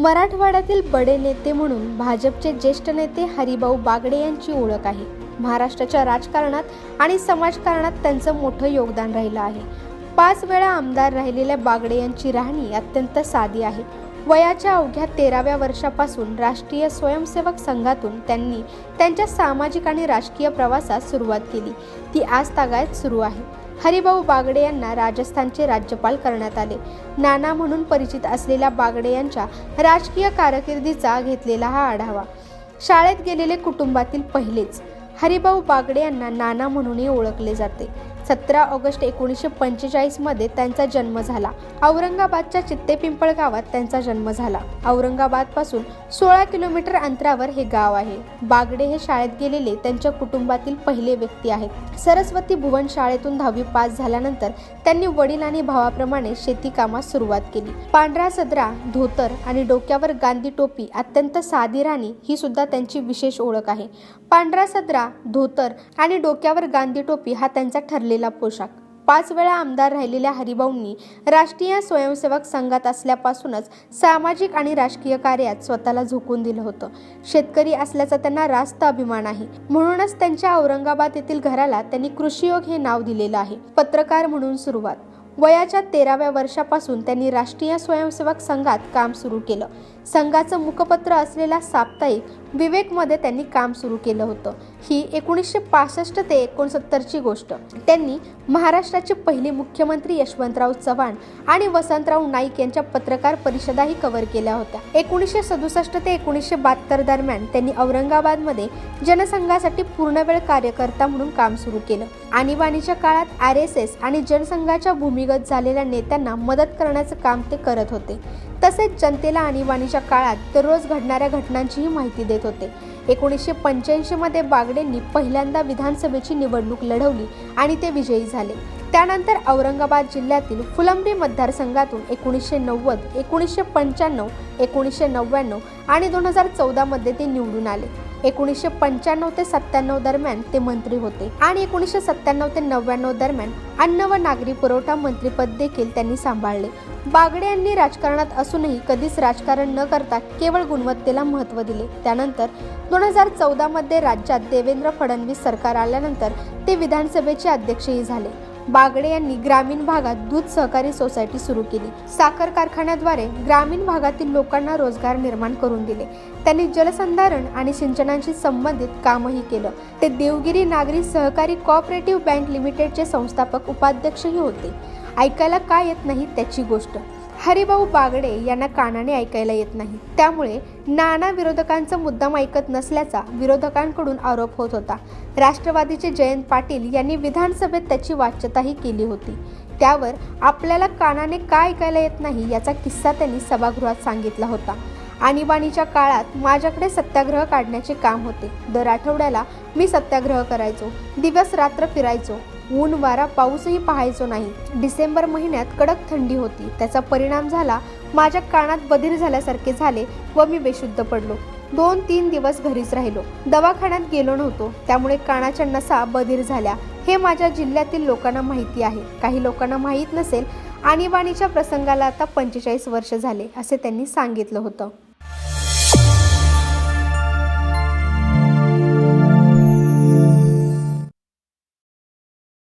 मराठवाड्यातील बडे नेते म्हणून भाजपचे ज्येष्ठ नेते हरिभाऊ बागडे यांची ओळख आहे. महाराष्ट्राच्या राजकारणात आणि समाजकारणात त्यांचं मोठं योगदान राहिलं आहे. पाच वेळा आमदार राहिलेल्या बागडे यांची राहणी अत्यंत साधी आहे. वयाच्या अवघ्या तेराव्या वर्षापासून राष्ट्रीय स्वयंसेवक संघातून त्यांनी त्यांच्या सामाजिक आणि राजकीय प्रवासात सुरुवात केली. ती आज तागायत सुरू आहे. हरिभाऊ बागडे यांना राजस्थानचे राज्यपाल करण्यात आले. नाना म्हणून परिचित असलेल्या बागडे यांच्या राजकीय कारकिर्दीचा घेतलेला हा आढावा. शाळेत गेलेले कुटुंबातील पहिलेच हरिभाऊ बागडे यांना नाना म्हणूनही ओळखले जाते. सतरा ऑगस्ट एकोणीसशे पंचेचाळीसमध्ये त्यांचा जन्म झाला. औरंगाबादच्या चित्तेपिंपळ गावात त्यांचा जन्म झाला. औरंगाबादपासून सोळा किलोमीटर अंतरावर हे गाव आहे. बागडे हे शाळेत गेलेले त्यांच्या कुटुंबातील पहिले व्यक्ती आहेत. सरस्वती भुवन शाळेतून दहावी पास झाल्यानंतर त्यांनी वडील आणि भावाप्रमाणे शेती कामास सुरुवात केली. पांढरा सदरा धोतर आणि डोक्यावर गांधी टोपी अत्यंत साधी राणी ही सुद्धा त्यांची विशेष ओळख आहे. पांढरा सदरा धोतर आणि डोक्यावर गांधी टोपी हा त्यांचा ठरलेला पोशाख. पाच वेळा आमदार राहिलेल्या हरिभाऊंनी राष्ट्रीय स्वयंसेवक संघात असल्यापासूनच सामाजिक आणि राजकीय कार्यात स्वतःला झोकून दिलं होतं. शेतकरी असल्याचा त्यांना रास्त अभिमान आहे. म्हणूनच त्यांच्या औरंगाबाद येथील घराला त्यांनी कृषीयोग हे नाव दिलेलं आहे. पत्रकार म्हणून सुरुवात. वयाच्या तेराव्या वर्षापासून त्यांनी राष्ट्रीय स्वयंसेवक संघात काम सुरू केलं. संघाचं मुखपत्र असलेला साप्ताहिक विवेकमध्ये त्यांनी काम सुरू केलं होतं. ही एकोणीसशे पासष्ट ते एकोणसत्तरची गोष्ट. त्यांनी महाराष्ट्राचे पहिले मुख्यमंत्री यशवंतराव चव्हाण आणि वसंतराव नाईक यांच्या पत्रकार परिषदाही कव्हर केल्या होत्या. एकोणीसशे सदुसष्ट ते एकोणीसशे बहात्तर दरम्यान त्यांनी औरंगाबादमध्ये जनसंघासाठी पूर्णवेळ कार्यकर्ता म्हणून काम सुरू केलं. आणीबाणीच्या काळात आर एस एस आणि जनसंघाच्या भूमिगत झालेल्या नेत्यांना मदत करण्याचं काम ते करत होते. तसेच जनतेला आणीबाणीच्या काळात दररोज घडणाऱ्या घटनांचीही माहिती देत होते. एकोणीसशे पंच्याऐंशीमध्ये बागडेंनी पहिल्यांदा विधानसभेची निवडणूक लढवली आणि ते विजयी झाले. त्यानंतर औरंगाबाद जिल्ह्यातील फुलंब्री मतदारसंघातून एकोणीसशे नव्वद एकोणीसशे पंच्याण्णव एकोणीसशे नव्याण्णव आणि दोन हजार चौदामध्ये ते निवडून आले. एकोणीसशे पंच्याण्णव ते सत्त्याण्णव दरम्यान ते मंत्री होते आणि एकोणीसशे सत्त्याण्णव ते नव्याण्णव दरम्यान अन्न व नागरी पुरवठा मंत्रीपद देखील त्यांनी सांभाळले. बागडे यांनी राजकारणात असूनही कधीच राजकारण न करता केवळ गुणवत्तेला महत्त्व दिले. त्यानंतर दोन हजार चौदामध्ये राज्यात देवेंद्र फडणवीस सरकार आल्यानंतर ते विधानसभेचे अध्यक्षही झाले. बागडे यांनी ग्रामीण भागात दूध सहकारी सोसायटी सुरू केली. साखर कारखान्याद्वारे ग्रामीण भागातील लोकांना रोजगार निर्माण करून दिले. त्यांनी जलसंधारण आणि सिंचनाशी संबंधित कामही केलं. ते देवगिरी नागरी सहकारी कॉपरेटिव्ह बँक लिमिटेडचे संस्थापक उपाध्यक्षही होते. ऐकायला काय येत नाही त्याची गोष्ट? हरिभाऊ बागडे यांना कानाने ऐकायला येत नाही. त्यामुळे नाना विरोधकांचा मुद्दाम ऐकत नसल्याचा विरोधकांकडून आरोप होत होता. राष्ट्रवादीचे जयंत पाटील यांनी विधानसभेत त्याची वाच्यताही केली होती. त्यावर आपल्याला कानाने का ऐकायला येत नाही याचा किस्सा त्यांनी सभागृहात सांगितला होता. आणीबाणीच्या काळात माझ्याकडे सत्याग्रह काढण्याचे काम होते. दर आठवड्याला मी सत्याग्रह करायचो. दिवस रात्र फिरायचो. ऊन वारा पाऊसही पाहायचो नाही. डिसेंबर महिन्यात कडक थंडी होती. त्याचा परिणाम झाला. माझ्या कानात बधीर झाल्यासारखे झाले व मी बेशुद्ध पडलो. दोन तीन दिवस घरीच राहिलो. दवाखान्यात गेलो नव्हतो. त्यामुळे कानाच्या नसा बधीर झाल्या. हे माझ्या जिल्ह्यातील लोकांना माहिती आहे. काही लोकांना माहीत नसेल आणीबाणीच्या प्रसंगाला आता पंचेचाळीस वर्ष झाले असे त्यांनी सांगितलं होतं.